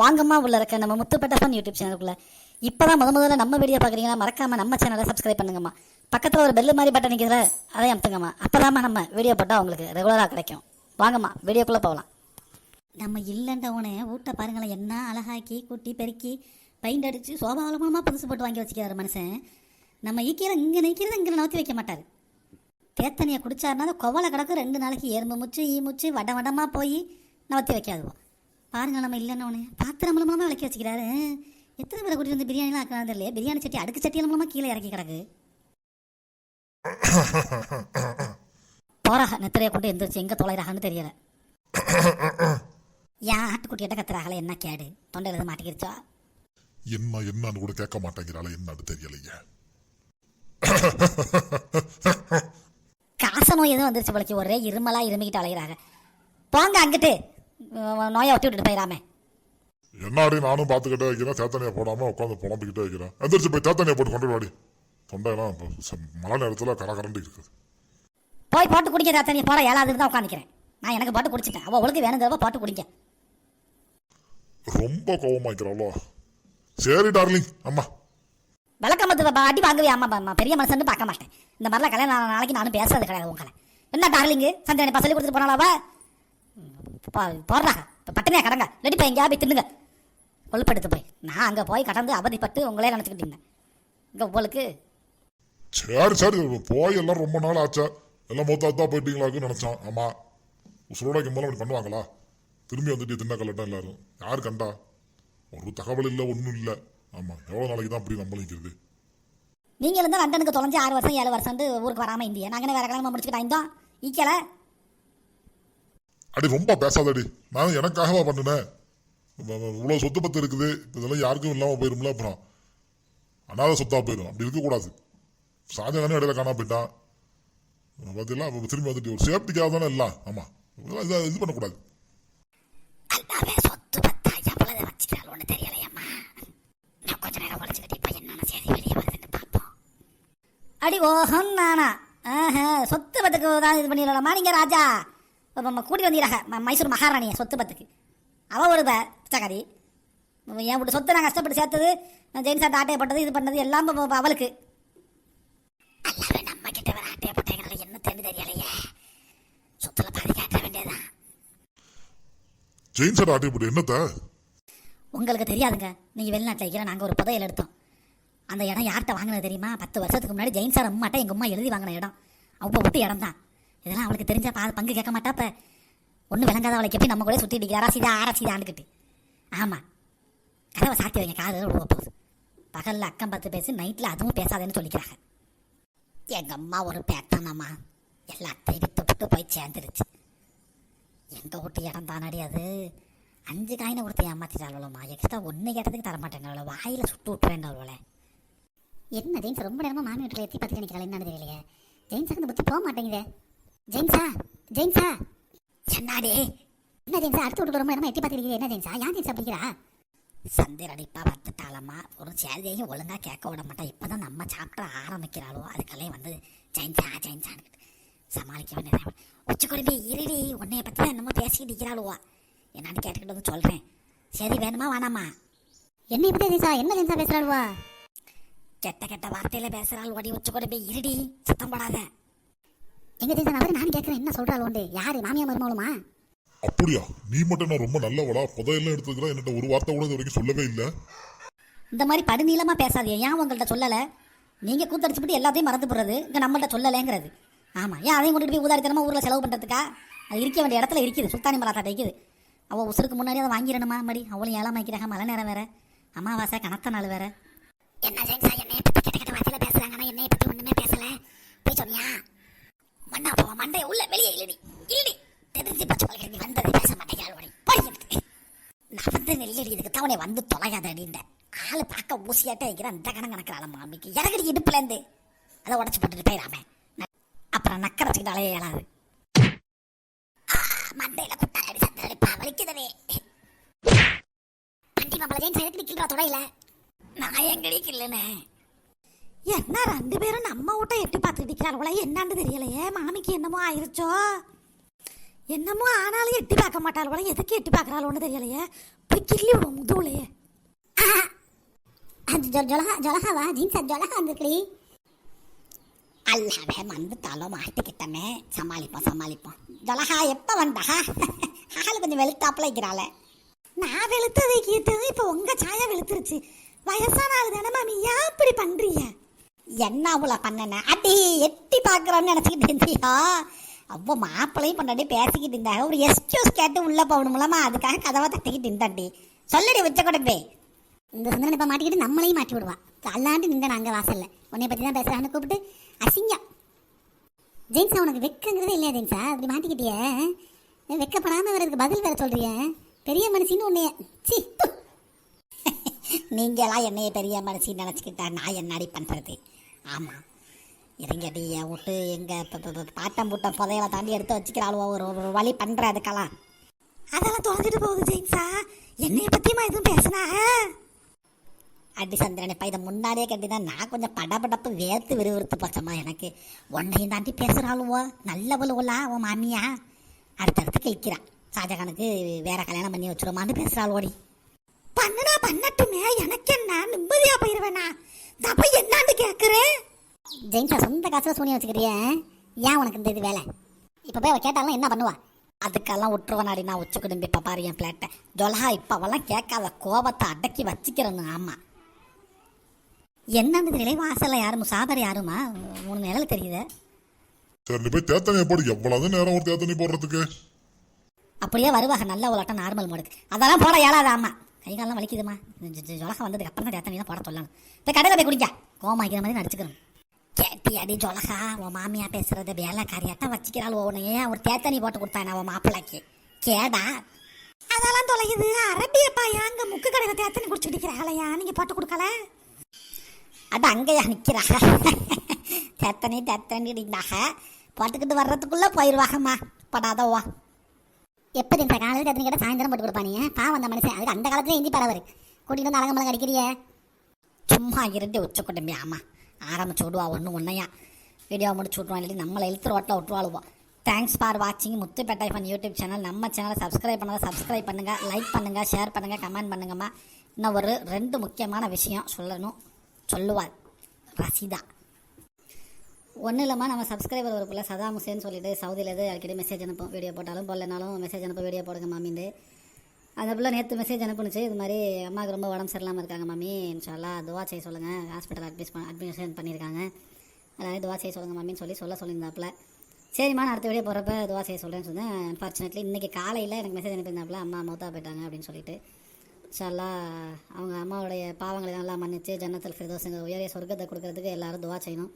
வாங்கம்மா உள்ள இருக்க நம்ம முத்துப்பட்ட ஃபன் யூடியூப் சேனலுக்குள்ள இப்பதான் முத முதல்ல நம்ம வீடியோ பார்க்குறீங்கன்னா மறக்காம நம்ம சேனலை சப்ஸ்கிரைப் பண்ணுங்கம்மா. பக்கத்தில் ஒரு பெல் மாதிரி பட்டன் நிற்கிறத அதை அமுத்துங்கம்மா. அப்போதாம்மா நம்ம வீடியோ போட்டால் உங்களுக்கு ரெகுலராக கிடைக்கும். வாங்கம்மா வீடியோக்குள்ளே போகலாம் நம்ம இல்லைன்றவனே வீட்டை பாருங்களேன் என்ன அழகாக்கி குட்டி பெருக்கி பெயிண்ட் அடித்து சோபாவலமாக புதுசு போட்டு வாங்கி வச்சுக்கிறாரு மனுஷன். நம்ம ஈக்கிற இங்கே நிற்கிறது இங்கே நவுத்தி வைக்க மாட்டார். தேத்தனியை குடிச்சாருனா அந்த கொவலை கிடக்கு ரெண்டு நாளைக்கு எறும்பு முச்சு ஈ முச்சு வட வடமாக போய் நவத்தி வைக்காதுவோம். பாருங்க நம்ம இல்லைன்னு பாத்திரம் மூலமாக விளக்கி வச்சுக்கிறாரு. எத்தனை பேரை கூட்டிட்டு வந்து பிரியாணிலாம் ஆக்கலாம் தெரியல பிரியாணி சட்டி அடுக்கு சட்டியில் மூலமாக கீழே இறக்கி கிடக்கு. போறாக நெத்திரையை கொண்டு எந்திரிச்சு எங்கே தொலைறாகன்னு தெரியல. ஏன் ஆட்டுக்குட்டியிட்ட கத்துறாங்களே என்ன கேடு? தொண்டையில் எதுவும் மாட்டிக்கிருச்சா? என்ன என்னன்னு கூட கேட்க மாட்டேங்கிறாள என்னன்னு தெரியலையே. காச நோய் எதுவும் வந்துருச்சு போலக்கு. ஒரே இருமலா இருமிக்கிட்டு அலைகிறாங்க போங்க அங்கிட்டு. நோயை ஒட்டி விட்டுட்டு போயிடாம. என்னாடி நானும் பார்த்துக்கிட்டே வைக்கிறேன் தேத்தனையை போடாம உட்காந்து புலம்பிக்கிட்டே வைக்கிறேன் எந்திரிச்சு போய் தேத்தனையை போட்டு கொண்டு வாடி. தொண்டையெல்லாம் மழை நேரத்தில் கரகரண்டு இருக்குது. போய் போட்டு குடிக்க நீ போற ஏழாவது தான் உட்காந்துக்கிறேன் நான் எனக்கு போட்டு குடிச்சிட்டேன். அவள் ஒழுங்கு வேணுங்கிறவ போட்டு குடிங்க. ரொம்ப கோவமாக்கிறாளோ சரி டார்லிங் அம்மா. விளக்கமத்து பா- அடி வாங்குவே அம்மா அம்மா பெரிய மனுஷன் பார்க்க மாட்டேன். இந்த மாதிரிலாம் கல்யாணம் நாளைக்கு நானும் பேசுறது கிடையாது உங்களை. என்ன டார்லிங்கு? சந்தை எனக்கு சொல்லி கொடுத்துட்டு போனாலாவா போடுறா. இப்போ பட்டினியா கடங்க. ரெடி போய் எங்கேயா போய் தின்னுங்க. கொழுப்படுத்து போய். நான் அங்கே போய் கடந்து அவதிப்பட்டு உங்களே நினச்சிக்கிட்டீங்க இங்கே உங்களுக்கு சரி சரி. போய் எல்லாம் ரொம்ப நாள் ஆச்சா? எல்லாம் மொத்தா போயிட்டீங்களாக்குன்னு நினைச்சான். ஆமா. உசுரோட கிம்பலாம் அப்படி பண்ணுவாங்களா? திரும்பி வந்துட்டு தின்ன கலட்டம் எல்லாரும். யார் கண்டா? ஒரு தகவல் இல்லை ஒன்றும் இல்லை. ஆமா எவ்வளோ நாளைக்கு தான் அப்படி நம்மளும் இருக்கிறது நீங்கள் இருந்தால் லண்டனுக்கு தொலைஞ்சு ஆறு வருஷம் ஏழு வருஷம் ஊருக்கு வராமல் இந்தியா. நாங்கள் வேற கல்யாணம் முடிச்சுக்கிட்டா இருந்தோம் ஈக்கல? அடி ரொம்ப பேசாதடி. நான் எனக்காகவா பண்ணினேன். இவ்வளோ சொத்து பத்து இருக்குது. இதெல்லாம் யாருக்கும் இல்லாமல் போயிரும்ல அப்புறம். அனாத சொத்தா போயிடும் அப்படி இருக்கக்கூடாது ஷாஜகானே இடையில காணாம போயிட்டான். பார்த்தீங்களா அப்ப திரும்பி வந்துட்டு ஒரு சேஃப்டிக்காக தானே எல்லாம் ஆமாம் இதெல்லாம் இதை இது பண்ணக்கூடாது. அடி ஓஹம் நானா. சொத்து பத்துக்கு தான் இது பண்ணிடலாமா நீங்க ராஜா? இப்ப நம்ம கூட்டி வந்தீராக மைசூர் மகாராணியை சொத்து பத்துக்கு. அவ ஒரு பிச்சைக்காரி. என் வீட்டு சொத்து நான் கஷ்டப்பட்டு சேர்த்தது? ஜெயின் சார் ஆட்டையை போட்டது இது பண்ணது எல்லாம் அவளுக்கு. எல்லாமே நம்ம கிட்ட வேற ஆட்டையை போட்டேங்கிறத என்ன தெரிஞ்சு தெரியலையே. சொத்துல பாதி கேட்ட வேண்டியதுதான். ஜெயின் சார் ஆட்டி போட்டு என்னத்த? உங்களுக்கு தெரியாதுங்க. நீங்கள் வெளிநாட்டில் இருக்கிற நாங்கள் ஒரு புதையல் எடுத்தோம். அந்த இடம் யார்கிட்ட வாங்கினது தெரியுமா? பத்து வருஷத்துக்கு முன்னாடி ஜெயின் சார் அம்மாட்ட எங்கள் அம்மா எழுதி வாங்கின இடம். அவ்வளோ விட்டு இடம் தான் இதெல்லாம் அவளுக்கு தெரிஞ்சா பா பங்கு கேட்க மாட்டா இப்போ ஒன்றும் விளங்காத அவளுக்கு எப்படி நம்ம கூட சுற்றி அடிக்கிற அரசிதா ஆராசிதா ஆண்டுக்கிட்டு ஆமாம் கதவை சாத்தி வைங்க காதல் விடுவோம் போகுது. பகலில் அக்கம் பார்த்து பேசி நைட்டில் அதுவும் பேசாதேன்னு சொல்லிக்கிறாங்க. எங்கள் அம்மா ஒரு பேத்தானம்மா எல்லாத்தையும் விட்டு விட்டு போய் சேர்ந்துருச்சு. எங்கள் வீட்டு இடம் தானடி அது? அஞ்சு காயினை கொடுத்து ஏமாத்திட்டாளோமா எக்ஸ்ட்ரா ஒன்று கேட்டதுக்கு தர அவ்வளோ வாயில சுட்டு விட்டுறேன்டாளோல என்ன ஜெயின்ஸ் ரொம்ப நேரமாக மாமி வீட்டில் எத்தி பார்த்து நிற்கிறாள் என்னன்னு தெரியலையே ஜெயின்ஸுக்கு இந்த பற்றி போக மாட்டேங்குதே. ஜெயின்ஸா? ஜெயின்ஸா? என்னடே என்ன ஜெயின்ஸா? அடுத்து விட்டு ரொம்ப நேரமா எத்தி பார்த்து என்ன ஜெயின்ஸா? ஏன் ஜெயின்ஸ் அப்படிங்கிறா சந்திரடிப்பா வந்துட்டாளம்மா ஒரு சேதியையும் ஒழுங்கா கேட்க விட மாட்டா. இப்பதான் நம்ம சாப்பிட ஆரம்பிக்கிறாளோ அதுக்கெல்லாம் வந்து ஜெயின்ஸா ஜெயின்ஸான்னு சமாளிக்க உச்சி குழம்பி இருடி உன்னைய பத்தி தான் என்னமோ பேசிக்கிட்டு இருக்கிறாளுவா. என்னன்னு கேட்டுக்கிட்டு வந்து சொல்றேன். சரி வேணுமா வேணாமா? என்ன இப்படி ஜெயிசா என்ன ஜெயிசா பேசுறாளுவா? கெட்ட கெட்ட வார்த்தையில பேசுறாள். ஓடி உச்சி குழம்பி இருடி சத்தம் போடாத. எங்க ஜெயிசா அவரு நான் கேட்கறேன் என்ன சொல்றாள் உண்டு யாரு? மாமியா மருமகளுமா? அப்படியா? நீ மட்டும் நான் ரொம்ப நல்லவளா? புதையெல்லாம் எடுத்துக்கிறா என்கிட்ட ஒரு வார்த்தை கூட இது வரைக்கும் சொல்லவே இல்லை. இந்த மாதிரி படுநீளமா பேசாதீங்க. ஏன் உங்கள்கிட்ட சொல்லல? நீங்க கூத்தடிச்சுட்டு எல்லாத்தையும் மறந்து போடுறது இங்க நம்மள்ட்ட சொல்லலைங்கிறது. ஆமா. ஏன் அதையும் கொண்டுட்டு போய் ஊதாரித்தனமா ஊர்ல செலவு பண்றதுக்கா? அது இருக்க வேண்டிய இடத்துல இருக்குது. சுல்தானி மலாத்தாட்ட இருக்குது அவ உசுருக்கு முன்னாடி அதை வாங்கிடணுமா? மடி. அவளும் ஏழாம வைக்கிறாங்க மழை நேரம் வேற. அமாவாசை கனத்த நாள் வேற. என்ன ஜெயின்ஸா என்னைய பத்தி கெட்ட கெட்ட வார்த்தையில பேசுறாங்க ஆனா என்னைய பத்தி ஒண்ணுமே பேசல. போய் சொன்னியா? மண்ணா போவா மண்டைய உள்ள வெளியே இழுடி. இழுடி. தெரிஞ்சு பச்சை பழக நீ வந்ததை பேச மாட்டேங்கிறாள் ஓடி போய் நான் வந்து நெல்லடி இதுக்கு தவணை வந்து தொலையாத அப்படின்ட்ட ஆள் பார்க்க ஊசியாட்டே வைக்கிற அந்த கணம் கணக்கிறாள் மாமிக்கு. இறகடி இடுப்புலேருந்து அதை உடச்சி போட்டுட்டு போயிடாம. அப்புறம் நக்கரை வச்சுக்கிட்டு அலைய இயலாது. ஆ, மண்டையில குட்டாடி சந்தடிப்பா வலிக்குதவே வண்டி மாப்பிள ஜெயின் சைடுக்கு நிக்கிறா தொடையில? நான் எங்கடி கில்லுனே என்ன ரெண்டு பேரும் நம்ம வீட்டை எட்டி பார்த்துட்டு நிற்கிறாங்களே என்னான்னு தெரியலையே. மாமிக்கு என்னமோ ஆயிருச்சோ? என்னமோ ஆனாலும் எட்டி பார்க்க மாட்டாள் எதுக்கு எட்டி பார்க்குறாளோன்னு தெரியலையே. போய் கிள்ளி விடும் முதுகுலையே அது ஜொலகா ஜொலகாவா? ஜீன்ஸ் அது ஜொலகா வந்திருக்கடி. அல்லாவே வந்துட்டாலும் மாட்டிக்கிட்டமே. சமாளிப்போம் சமாளிப்போம். ஜொலகா எப்போ வந்தா? ஆள் கொஞ்சம் வெளுத்தாப்புல இருக்கிறாள. நான் வெளுத்ததை கீத்தது இப்போ உங்க சாயா வெளுத்துருச்சு. வயசான ஆள் தானே மாமி? ஏன் இப்படி பண்ணுறீங்க என்ன அவ்வளோ பண்ணன? அடி எட்டி பார்க்குறோன்னு நினச்சிக்கிட்டு இருந்தியா? அவ்வளோ மாப்பிள்ளையும் பண்ணாடி பேசிக்கிட்டு இருந்தாங்க ஒரு எக்ஸ்கியூஸ் கேட்டு உள்ளே போகணும்லமா அதுக்காக கதவை தட்டிக்கிட்டு இருந்தாண்டி சொல்லடி உச்ச கொடுப்பே இந்த சுந்தரன் இப்ப மாட்டிக்கிட்டு நம்மளையும் மாட்டி விடுவா. அல்லாண்டு நின்ற நாங்க வாசல்ல. உன்னை பத்தி தான் பேசுறான்னு கூப்பிட்டு அசிங்கம். ஜெயின்ஸா உனக்கு வெக்கங்கிறதே இல்லையா ஜெயின்ஸா அப்படி மாட்டிக்கிட்டியே? வெக்கப்படாம வரதுக்கு பதில் வேற சொல்றிய? பெரிய மனுஷின்னு உன்னைய. சி நீங்களாம் என்னைய பெரிய மனுஷின்னு நினச்சிக்கிட்டா நான் என்னடி பண்ணுறது ஆமாம் இருங்கடி என் விட்டு எங்கள் பாட்டம் பூட்டம் புதையலை தாண்டி எடுத்து வச்சுக்கிறாளுவோ ஒரு ஒரு வழி பண்ணுற அதுக்கெல்லாம். அதெல்லாம் தொலைஞ்சிட்டு போகுது ஜெயின்ஸா என்னைய பற்றியுமா எதுவும் பேசுனா? அடி சந்திரன் இப்போ இதை முன்னாடியே கட்டினா நான் கொஞ்சம் படபடப்பு வேர்த்து விறுவிறுத்து போச்சம்மா எனக்கு. உன்னையும் தாண்டி பேசுகிறாளுவோ நல்ல உலா உன் மாமியா? அடுத்தடுத்து கேட்கிறான் ஷாஜகானுக்கு வேற கல்யாணம் பண்ணி வச்சிருமான்னு பேசுகிறாள் ஓடி பண்ணுனா பண்ணட்டுமே எனக்கு என்ன நிம்மதியாக போயிடுவேண்ணா நான் போய் என்னான்னு கேட்குறேன் ஜெயின்ஸா சொந்த காசுல சூனியம் வச்சுக்கிறிய. ஏன் உனக்கு இந்த இது வேலை? இப்ப போய் அவ கேட்டாலும் என்ன பண்ணுவா? அதுக்கெல்லாம் விட்டுருவனாடி நான் உச்ச குடும்பி இப்போ பாரு என் பிளேட்டை ஜொலஹா இப்போ அவெல்லாம் கேட்காத கோபத்தை அடக்கி வச்சுக்கிறேன்னு ஆமாம் என்னன்னு தெரியல வாசல்ல யாரும்? சாபர் யாருமா? மூணு நிழல் தெரியுது? சரி நீ போய் தேத்தனையை போடு. எவ்வளவு நேரம் ஒரு தேத்தனி போடுறதுக்கு? அப்படியே வருவாங்க. நல்ல உலட்டம் நார்மல் மோடுக்கு. அதெல்லாம் போட இயலாத ஆமா. கை காலெல்லாம் வலிக்குதுமா ஜொலகா வந்ததுக்கு அப்புறம் தான் தேத்தனி போட சொல்லணும். இப்போ கடையில் போய் குடிக்க. கோமாக்கிற மாதிரி நடிச்சுக்கணும் கேட்டி அடி ஜொலகா உன் மாமியா பேசுறது வேலைக்காரியாட்டம் வச்சுக்கிறாள் உன்னையே ஒரு தேத்தனி போட்டு கொடுத்தானே உன் மாப்பிள்ளைக்கு? கேடா. அதெல்லாம் தொலையுது. அரபியப்பா ஏங்க முக்கு கடையில் தேத்தனி குடிச்சுட்டு இருக்கிறாளையா நீங்க போட்டு கொடுக்கல? அது அங்கேயா நிற்கிறா தேத்தனி தேத்தனி இருந்தாக போட்டுக்கிட்டு வர்றதுக்குள்ளே போயிடுவாங்கம்மா படாதவா. எப்போ ஜெயின்ஸா காலையில் கத்தினி கேட்ட சாயந்தரம் போட்டு கொடுப்பானீங்க பாவம் அந்த மனுஷன். அதுக்கு அந்த காலத்துல இந்தி பரவர் கூட்டிகிட்டு வந்து அலங்கமலங்க அடிக்கிறியே சும்மா இருந்து உச்ச குட்டம்பி ஆமாம் ஆரம்பிச்சு விடுவா ஒன்று ஒன்றையா வீடியோ முடிச்சு விட்ருவான் இல்லாட்டி நம்மளை இழுத்து ரோட்டில் விட்டுவாழுவோம் தேங்க்ஸ் ஃபார் வாட்சிங் முத்துப்பேட்டை ஃபன் யூடியூப் சேனல் நம்ம சேனலை சப்ஸ்கிரைப் பண்ணாத சப்ஸ்கிரைப் பண்ணுங்கள் லைக் பண்ணுங்கள் ஷேர் பண்ணுங்கள் கமெண்ட் பண்ணுங்கம்மா. இன்னும் ஒரு ரெண்டு முக்கியமான விஷயம் சொல்லணும். சொல்லுவார் ரசிதா. ஒன்றும் இல்லைம்மா நம்ம சப்ஸ்கிரைபர் ஒரு பிள்ளை சதாம் ஹுசேன் சொல்லிட்டு சவுதியிலேருந்து அடிக்கடி மெசேஜ் அனுப்பும் வீடியோ போட்டாலும் போடலனாலும் மெசேஜ் அனுப்ப வீடியோ போடுங்க மாமின்னு அந்த பிள்ளை நேற்று மெசேஜ் அனுப்புனுச்சு. இது மாதிரி அம்மாவுக்கு ரொம்ப உடம்பு சரியில்லாமல் இருக்காங்க மாமி. இன்ஷால்லா துவா செய்ய சொல்லுங்கள் ஹாஸ்பிட்டல் அட்மிஸ் பண்ண அட்மிஷன் பண்ணியிருக்காங்க. அதாவது துவா செய்ய சொல்லுங்கள் மாமின்னு சொல்லி சொல்ல சொல்லியிருந்தாப்புல. சரிம்மா நான் அடுத்த வீடியோ போகிறப்ப துவா செய்ய சொல்கிறேன்னு சொன்னேன். அன்ஃபார்ச்சுனேட்லி இன்றைக்கி காலையில் எனக்கு மெசேஜ் அனுப்பியிருந்தாப்புல. அம்மா மௌத்தா போயிட்டாங்க அப்படின்னு சொல்லிட்டு. இன்ஷால்லா அவங்க அம்மாவுடைய பாவங்களை நல்லா மன்னிச்சு ஜன்னத்தில் ஃபிர்தோஸுங்க உயரிய சொர்க்கத்தை கொடுக்கறதுக்கு எல்லாரும் துவா செய்யணும்.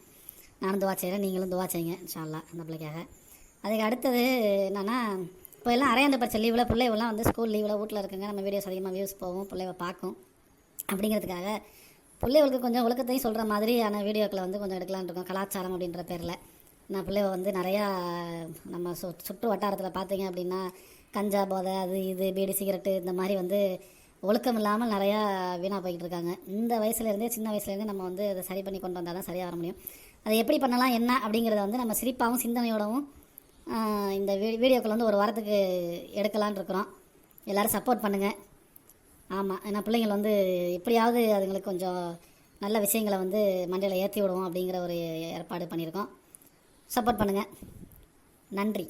நானும் துவா செய்கிறேன் நீங்களும் துவா செய்யுங்க இன்ஷால்லா அந்த பிள்ளைக்காக. அதுக்கு அடுத்தது என்னன்னா இப்போ எல்லாம் அரையாண்டு பரிச்சை லீவில் பிள்ளைவெல்லாம் வந்து ஸ்கூல் லீவில் வீட்டில் இருக்குங்க நம்ம வீடியோஸ் அதிகமாக வியூஸ் போகும் பிள்ளைவ பார்க்கும். அப்படிங்கிறதுக்காக பிள்ளைகளுக்கு கொஞ்சம் ஒழுக்கத்தையும் சொல்கிற மாதிரியான வீடியோக்களை வந்து கொஞ்சம் எடுக்கலான் இருக்கோம் கலாச்சாரம் அப்படின்ற பேரில். நான் பிள்ளைவ வந்து நிறையா நம்ம சு சுற்று வட்டாரத்தில் பார்த்தீங்க அப்படின்னா கஞ்சா போதை அது இது பீடி சிகரெட்டு இந்த மாதிரி வந்து ஒழுக்கம் இல்லாமல் நிறையா வீணாக போய்கிட்டு இருக்காங்க. இந்த வயசுலேருந்தே சின்ன வயசுலேருந்தே நம்ம வந்து அதை சரி பண்ணி கொண்டு வந்தால் தான் சரியாக வர முடியும். அதை எப்படி பண்ணலாம் என்ன அப்படிங்கிறத வந்து நம்ம சிரிப்பாகவும் சிந்தனையோடவும் இந்த வீ வீடியோக்கள் வந்து ஒரு வாரத்துக்கு எடுக்கலான் இருக்கிறோம். எல்லோரும் சப்போர்ட் பண்ணுங்கள் ஆமாம் ஏன்னா பிள்ளைங்கள் வந்து எப்படியாவது அதுங்களுக்கு கொஞ்சம் நல்ல விஷயங்களை வந்து மண்டையில் ஏற்றி விடுவோம் அப்படிங்கிற ஒரு ஏற்பாடு பண்ணியிருக்கோம். சப்போர்ட் பண்ணுங்கள் நன்றி.